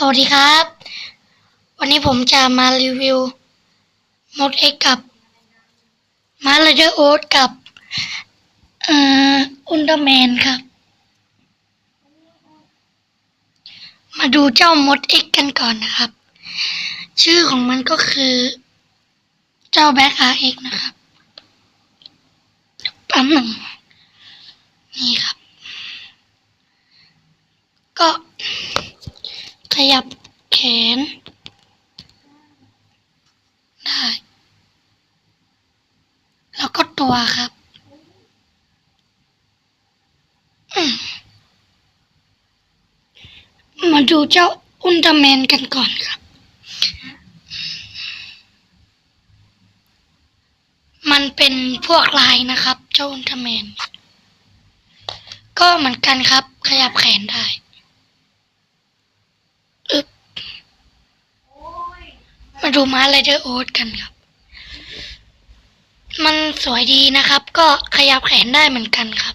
สวัสดีครับ วันนี้ผมจะมารีวิวมดเอ็กกับมาเลเดอร์โอ๊ตกับอ่ออุลตร้าแมนครับ มาดูเจ้ามดเอ็กกันก่อนนะครับ ชื่อของมันก็คือ เจ้าแบ็คอาร์เอ็กนะครับปั๊มหนึ่งนี่ครับ ก็ ยับแขนได้แล้วก็ตัวครับมมาดูเจ้าอุลตร้าแมนกันก่อนครับ มันเป็นพวกลายนะครับ เจ้าอุลตร้าแมน ก็เหมือนกันครับ ขยับแขนได้ อึบ มาดูม้าไรเดอร์โอ๊ตกันครับ มันสวยดีนะครับ ก็ขยับแขนได้เหมือนกันครับ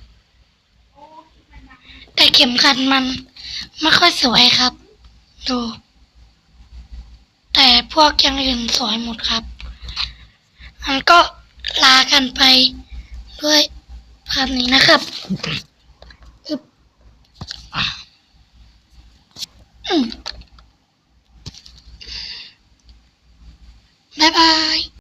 แต่เข็มขัดมันไม่ค่อยสวยครับ ดู แต่พวกอย่างอื่นสวยหมดครับมันก็ลากันไปด้วยภาพนี้นะครับอึบอืม Bye bye.